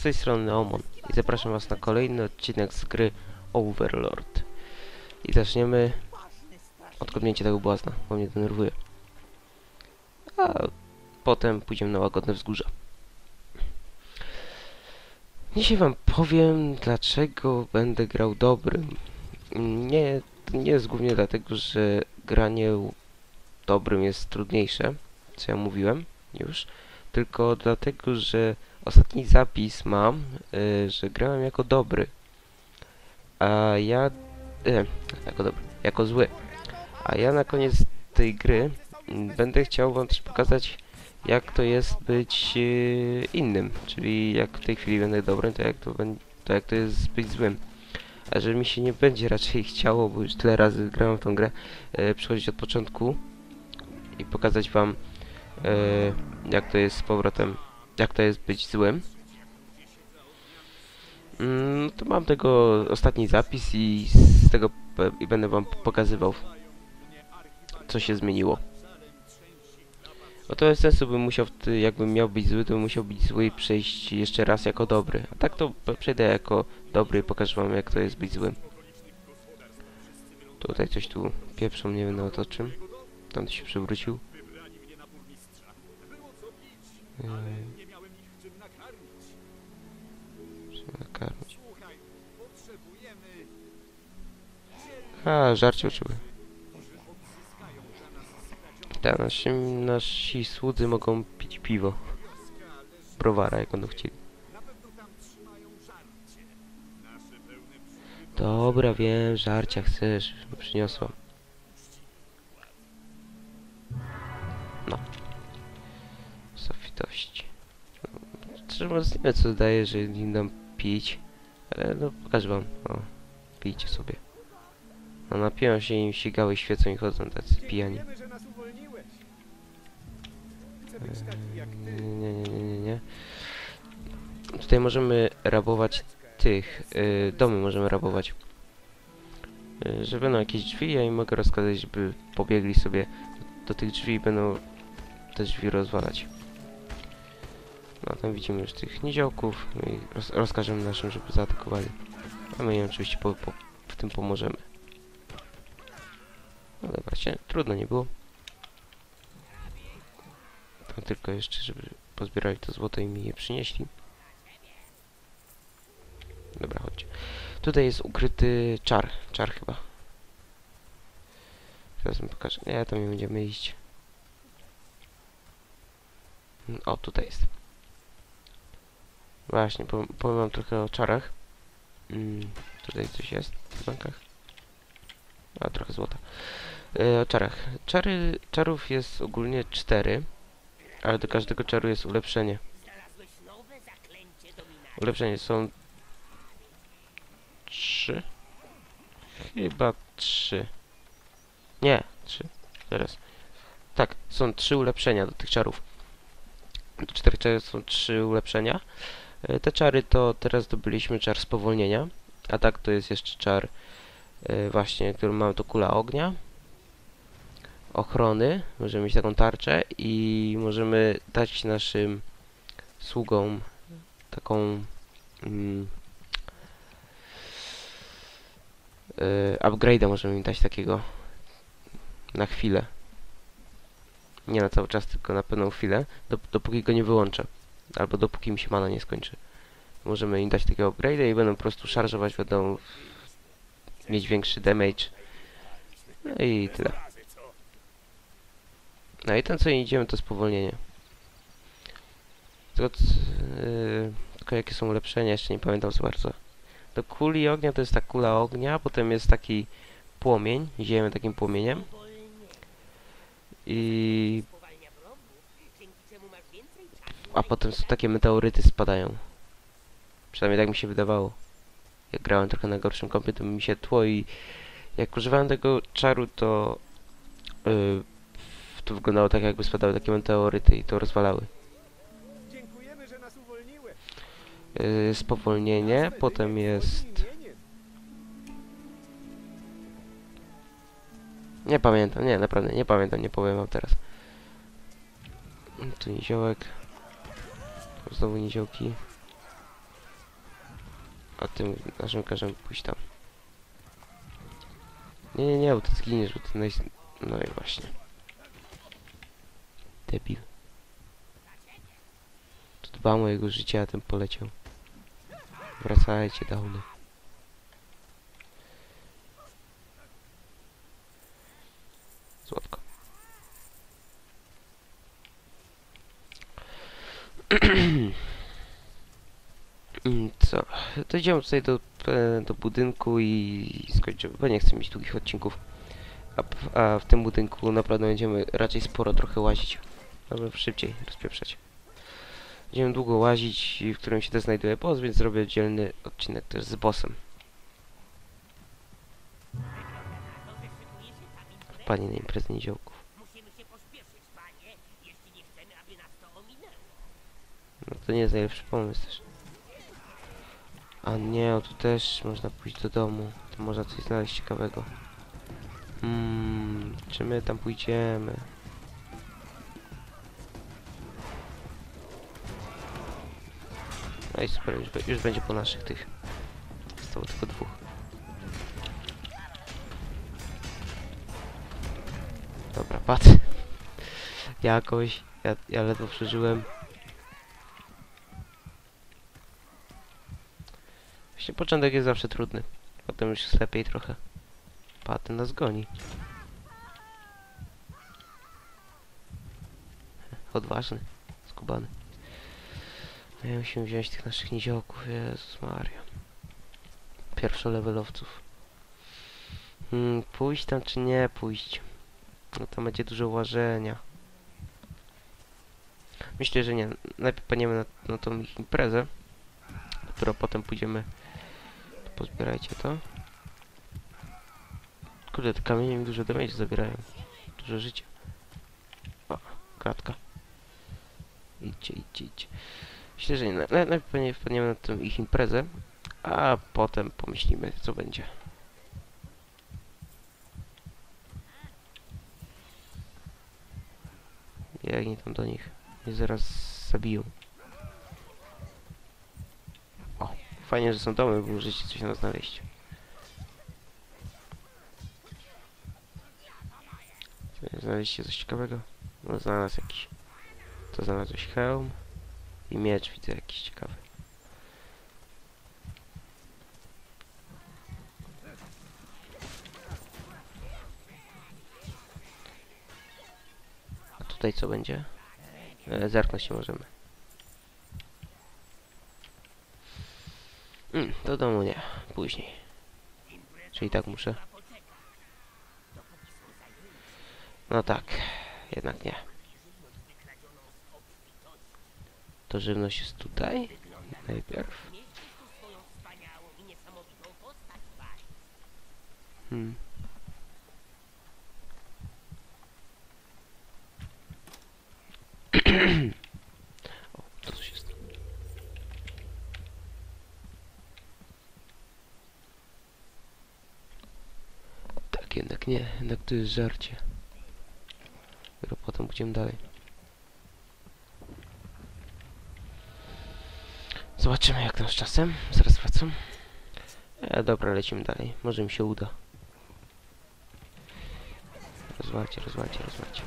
Z tej strony Omon i zapraszam was na kolejny odcinek z gry Overlord. I zaczniemy od kopnięcia tego błazna, bo mnie denerwuje. A potem pójdziemy na łagodne wzgórza. Dzisiaj wam powiem, dlaczego będę grał dobrym. Nie, nie jest głównie dlatego, że granie dobrym jest trudniejsze, co ja mówiłem już, tylko dlatego, że ostatni zapis mam, y, że grałem jako dobry. A ja... Y, jako dobry, jako zły. A ja na koniec tej gry mm, będę chciał wam też pokazać, jak to jest być y, innym. Czyli jak w tej chwili będę dobrym, to jak to, to jak to jest być złym. A że mi się nie będzie raczej chciało, bo już tyle razy grałem w tą grę, y, przychodzić od początku i pokazać wam, y, jak to jest z powrotem jak to jest być złym. Mm, to mam tego ostatni zapis i z tego i będę wam pokazywał co się zmieniło. Bo to jest sensu bym musiał, jakbym miał być zły, to bym musiał być zły i przejść jeszcze raz jako dobry. A tak to przejdę jako dobry i pokażę wam jak to jest być złym. Tutaj coś tu pieprzą, nie wiem nawet o czym. Tam się przewrócił. A, żarcie uczyły. Tak, nasi, nasi słudzy mogą pić piwo. Browara, jak będą chcieli. Dobra, wiem, żarcia chcesz, przyniosłam. No. Sofitości. Trzeba wiem co daje, że im pić. Ale no pokażę wam. O, pijcie sobie. No napiją się im sigały świecą i chodzą tacy pijani. Jak Nie, nie, nie, nie, nie. Tutaj możemy rabować tych, y, domy możemy rabować. Y, że będą jakieś drzwi, ja im mogę rozkazać, żeby pobiegli sobie do tych drzwi i będą te drzwi rozwalać. No tam widzimy już tych niziołków no i roz, rozkażemy naszym, żeby zaatakowali. A my im oczywiście po, po, w tym pomożemy. No dobra, się, trudno nie było. Tam tylko jeszcze, żeby pozbierali to złoto i mi je przynieśli. Dobra, chodźcie. Tutaj jest ukryty czar. Czar chyba. Teraz wam pokażę. Nie, tam nie będziemy iść. O, tutaj jest. Właśnie, powiem, wam trochę o czarach. Mm, tutaj coś jest w bankach. A, trochę złota. E, o czarach. Czary, czarów jest ogólnie cztery, ale do każdego czaru jest ulepszenie. Ulepszenie są trzy. Chyba trzy. Nie, trzy. Teraz. Tak, są trzy ulepszenia do tych czarów. Do czterech czarów są trzy ulepszenia. E, Te czary to teraz zdobyliśmy czar spowolnienia. A tak to jest jeszcze czar e, właśnie, który mamy to kula ognia. Ochrony. Możemy mieć taką tarczę i możemy dać naszym sługom taką mm, y, upgrade'a możemy im dać takiego na chwilę. Nie na cały czas, tylko na pewną chwilę, dop dopóki go nie wyłączę. Albo dopóki mi się mana nie skończy. Możemy im dać takiego upgrade'a i będą po prostu szarżować, będą mieć większy damage. No i tyle. No i ten co idziemy to spowolnienie. Tylko, yy, tylko jakie są ulepszenia, jeszcze nie pamiętam za bardzo. Do kuli ognia to jest ta kula ognia, potem jest taki płomień, ziemię takim płomieniem. I... A potem są takie meteoryty spadają. Przynajmniej tak mi się wydawało. Jak grałem trochę na gorszym kompie, to mi się tło i... Jak używałem tego czaru, to... Yy, to wyglądało tak, jakby spadały takie meteoryty i to rozwalały. Dziękujemy, że nas uwolniłeś. Yy, spowolnienie, potem jest... Nie pamiętam, nie, naprawdę, nie pamiętam, nie powiem wam teraz. Tu niziołek. Znowu niziołki. A tym naszym każemy pójść tam. Nie, nie, nie, bo ty zginiesz, bo ty naj... No i właśnie. Debil. Tu dbam o jego życie, a ten poleciał. Wracajcie, downy. Złotko. Co? Idziemy tutaj do, e, do budynku i skończymy, bo nie chcę mieć długich odcinków. A, p- a w tym budynku naprawdę będziemy raczej sporo trochę łazić. Żeby szybciej rozpieprzać. Będziemy długo łazić, w którym się też znajduje boss, więc zrobię oddzielny odcinek też z bossem. Panie na imprezę niziołków. Musimy się pośpieszyć, panie, jeśli nie chcemy, aby nas to ominęło. No to nie jest najlepszy pomysł też. A nie, o tu też można pójść do domu. To można coś znaleźć ciekawego. Hmm, czy my tam pójdziemy? No i super, już, już będzie po naszych tych. Zostało tylko dwóch. Dobra, patrz. Jakoś, ja, ja ledwo przeżyłem. Właśnie początek jest zawsze trudny. Potem już jest lepiej trochę. Paty nas goni. Odważny. Skubany. I musimy wziąć tych naszych niziołków. Jezus Maria. Pierwszolevelowców. Hmm, pójść tam czy nie pójść? No tam będzie dużo łażenia. Myślę, że nie. Najpierw paniemy na, na tą imprezę. Dopiero potem pójdziemy Pozbierajcie to. Kurde, te kamienie mi dużo damage zabierają. Dużo życia. O, kratka. Idźcie, idźcie, idźcie. Myślę, że nie. Na- Najpierw wpadniemy na tę ich imprezę, a potem pomyślimy, co będzie. Biegnij tam do nich. Mnie zaraz zabiją. Fajnie, że są domy, bo możecie coś na znaleźć. Znaleźliście coś ciekawego? No znalazł jakiś. To znalazłeś hełm i miecz widzę jakiś ciekawy. A tutaj co będzie? E, zerknąć się możemy. Mm, do domu nie. Później. Czyli tak muszę. No tak. Jednak nie. To żywność jest tutaj? Najpierw. Mieliście tu swoją wspaniałą i niesamowitą postać, panie. Hmm. o, to coś jest. Tak, jednak nie. Jednak to jest żarcie. Dopiero potem pójdziemy dalej. Zobaczymy jak tam z czasem. Zaraz wracam. E, dobra, lecimy dalej. Może mi się uda. Rozwalcie, rozwalcie, rozwalcie.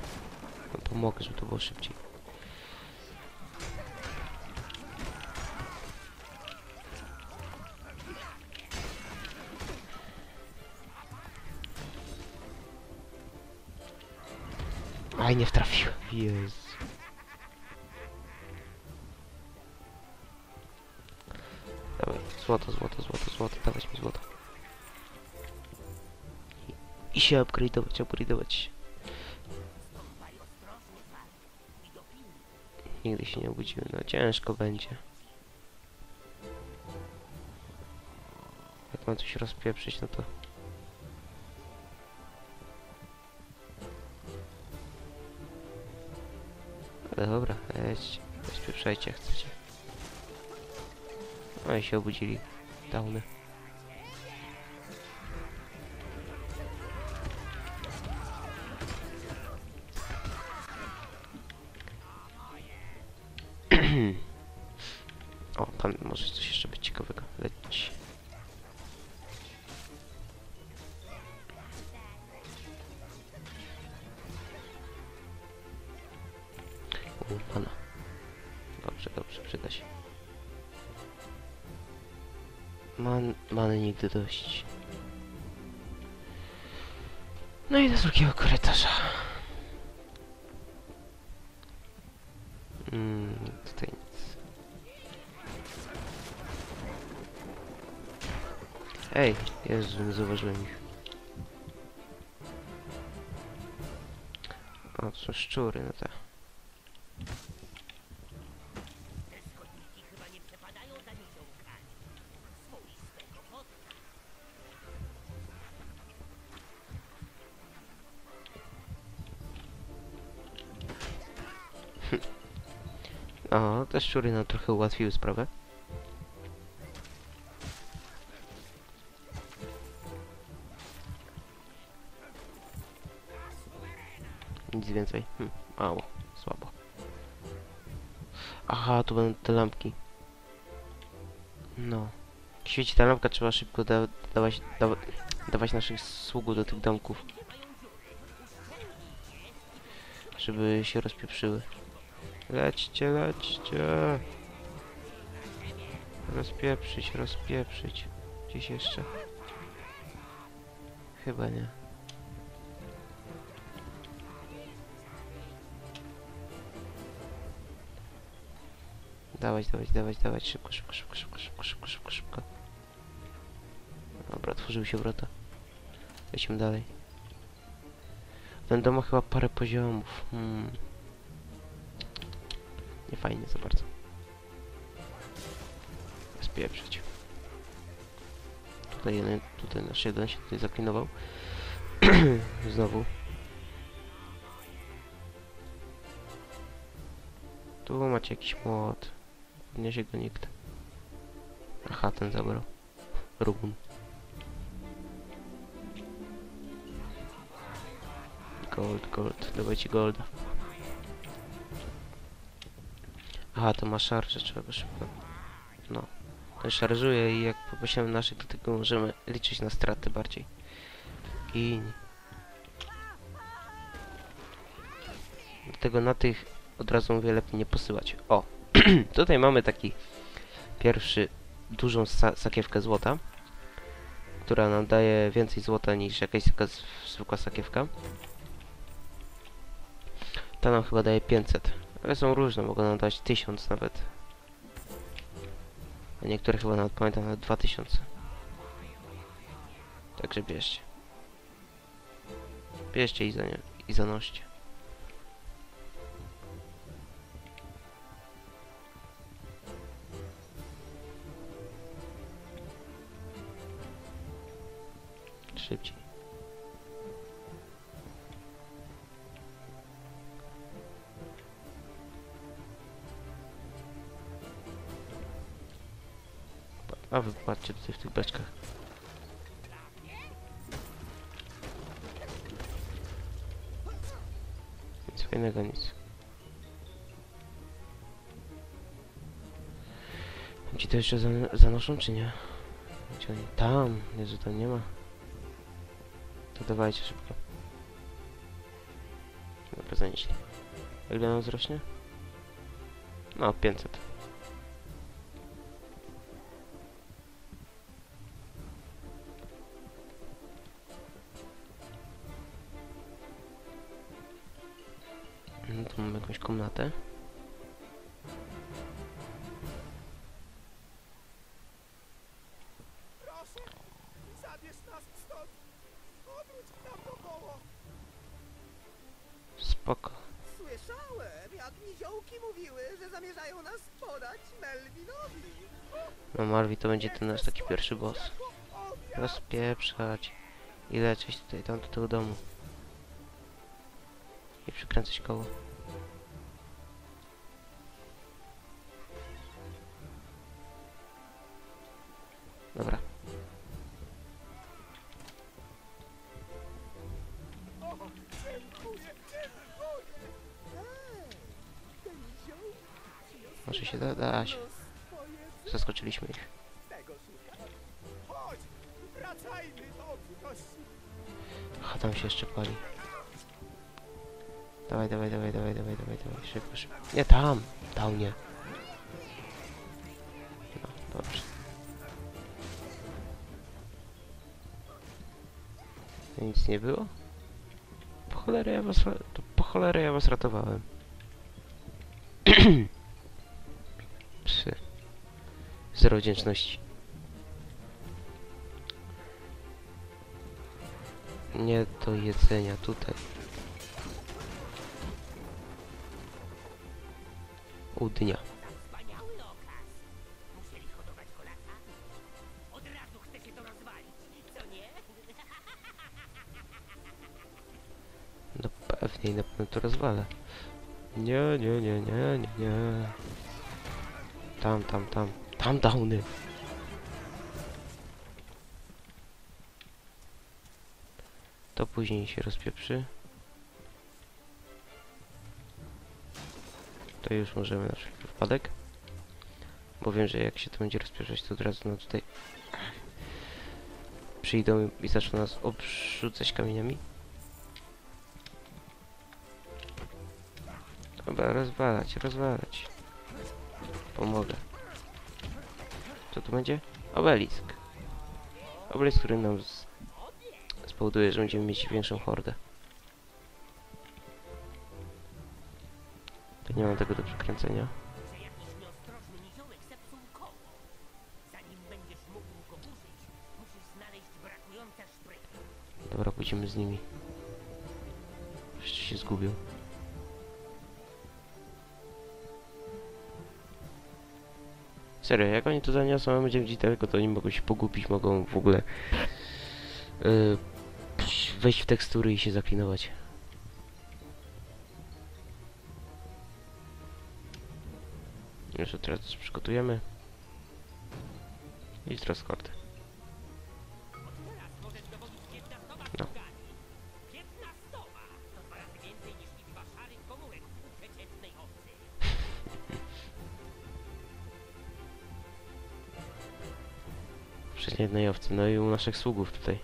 No, pomogę, żeby to było szybciej. Aj, nie wtrafiłem. Jezu. Dawaj, złoto, złoto, złoto, złoto, dawać mi złoto. I, i się upgrade'ować, upgrade'ować. Nigdy się nie obudziłem, no ciężko będzie. Jak mam coś rozpieprzyć, no to... dobra, jedźcie, rozpieprzajcie jak chcecie. No i się obudzili. Downy. Nigdy dość. No i do drugiego korytarza. Mm, tutaj nic. Ej, Jezu, nie zauważyłem ich. O, to są szczury, no tak. Szczury nam trochę ułatwiły sprawę. Nic więcej. Hm, mało. Słabo. Aha, tu będą te lampki. No. Świeci ta lampka, trzeba szybko da dawać, da dawać naszych sługów do tych domków. Żeby się rozpieprzyły. Lećcie, lećcie. Rozpieprzyć, rozpieprzyć. Gdzieś jeszcze? Chyba nie. Dawać, dawać, dawać, dawać. Szybko, szybko, szybko, szybko, szybko, szybko, szybko, szybko. Dobra, otworzyły się wrota. Lecimy dalej. Ma chyba parę poziomów. Hmm. Nie fajnie za bardzo. Spieprzyć. Tutaj jeden, tutaj nasz jeden się tutaj zaklinował. Znowu. Tu macie jakiś młot. Podniesie go nikt. Aha, ten zabrał. Rugun. Gold, gold. Dawajcie golda. Aha, to ma szarże, trzeba szybko. No. Ten szarżuje i jak popaścimy naszych, do tego możemy liczyć na straty bardziej. I Dlatego na tych od razu mówię lepiej nie posyłać. O! Tutaj mamy taki pierwszy dużą sa sakiewkę złota, która nam daje więcej złota niż jakaś taka zwykła sakiewka. Ta nam chyba daje 500, ale są różne, mogą nam dać 1000 nawet. A niektóre chyba nawet pamiętam nawet 2000. Także bierzcie. Bierzcie i, za i zanoście. Szybciej. A wy patrzcie tutaj w tych beczkach. Nic fajnego, nic. Ci to jeszcze zan zanoszą, czy nie? Gdzie oni? Tam! Jezu, tam nie ma. To dawajcie szybko. Dobra, zanieśli. Ile nam wzrośnie? No, 500. nam to koło. Spoko. Słyszałem, jak niziołki mówiły, że zamierzają nas podać Melvinowi. No Marwi to będzie ten nasz taki pierwszy boss. Rozpieprzać. I lecieć tutaj, tam do tego domu. I przykręcać koło. Dobra. Może się da, Zaskoczyliśmy ich. Aha, tam się jeszcze pali. Dawaj, dawaj, dawaj, dawaj, dawaj, dawaj, dawaj, szybko, szybko. Nie, tam! Tam nie. Nic nie było? Po cholerę ja was, to po cholerę ja was ratowałem. Psy. Zero wdzięczności. Nie do jedzenia tutaj. To rozwalę. Nie, nie, nie, nie, nie, nie. Tam, tam, tam. Tam downy. To później się rozpieprzy. To już możemy na wszelki wypadek. Bo wiem, że jak się to będzie rozpieprzać, to od razu no tutaj przyjdą i zaczną nas obrzucać kamieniami. Dobra, rozwalać, rozwalać. Pomogę. Co tu będzie? Obelisk. Obelisk, który nam z... spowoduje, że będziemy mieć większą hordę. To nie mam tego do przekręcenia. Dobra, pójdziemy z nimi. Jeszcze się zgubią. Serio, jak oni to zaniosą, a będziemy gdzieś daleko, to oni mogą się pogubić, mogą w ogóle yy, wejść w tekstury i się zaklinować. Jeszcze teraz przygotujemy. I teraz kordy. Przez jednej owcy, no i u naszych sługów tutaj.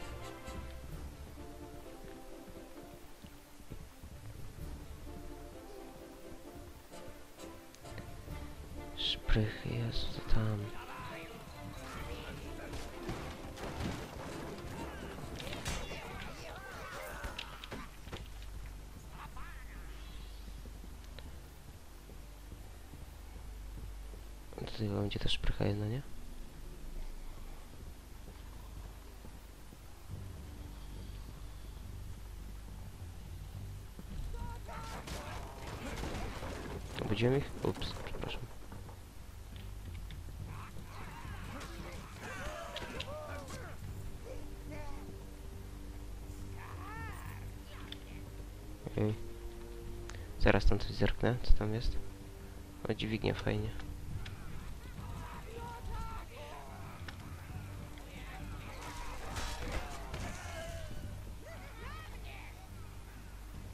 Obudziłem ich? Ups, przepraszam. Okej. Zaraz tam coś zerknę, co tam jest. O, dźwignia, fajnie.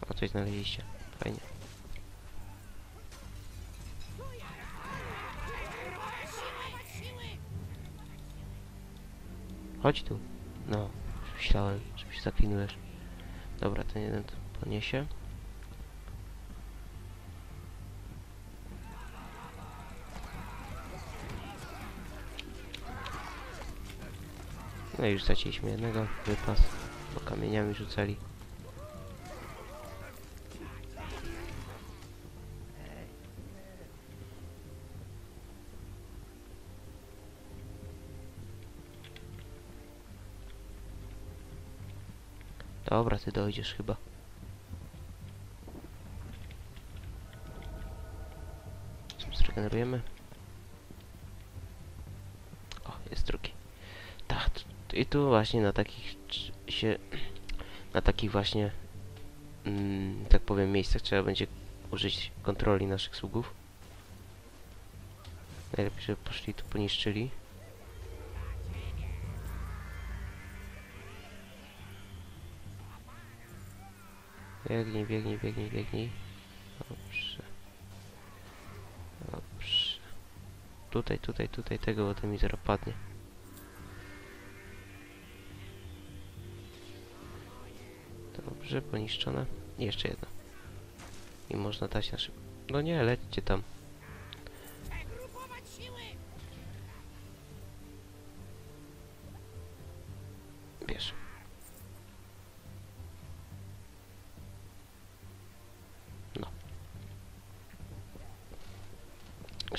O, coś znaleźliście. Fajnie. Chodź tu. No, myślałem, że się zaklinujesz. Dobra, ten jeden to poniesie. No i już straciliśmy jednego, wypas, bo kamieniami rzucali. Dobra, ty dojdziesz chyba. Zregenerujemy. O, jest drugi. Tak, i tu właśnie na takich się... Na takich właśnie... Mm, tak powiem miejscach trzeba będzie użyć kontroli naszych sługów. Najlepiej, żeby poszli tu poniszczyli. Biegnij, biegnij, biegnij, biegnij. Dobrze. Dobrze. Tutaj, tutaj, tutaj tego, bo to mi zaraz padnie. Dobrze, poniszczone. I jeszcze jedno. I można dać na szybko. No nie, lećcie tam.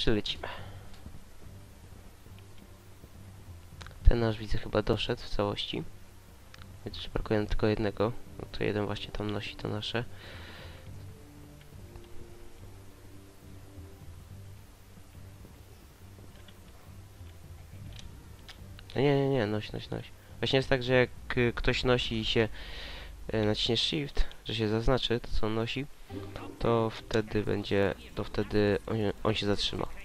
Jeszcze lecimy. Ten nasz widzę chyba doszedł w całości. Chociaż brakuje nam tylko jednego. No to jeden właśnie tam nosi to nasze. No Nie, nie, nie, noś, noś, noś. Właśnie jest tak, że jak y, ktoś nosi i się y, naciśnie shift, że się zaznaczy to co on nosi, to wtedy będzie, to wtedy on, on się zatrzyma.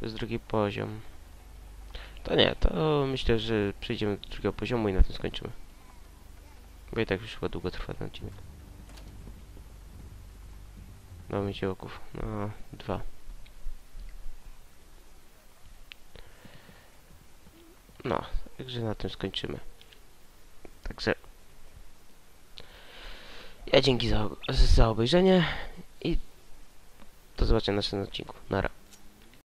To jest drugi poziom. To nie, to myślę, że przejdziemy do drugiego poziomu i na tym skończymy. Bo i tak już chyba długo trwa ten odcinek. Mamy działków. No, dwa. No, także na tym skończymy. Także ja dzięki za, za obejrzenie i do zobaczenia na następnym odcinku. Nara.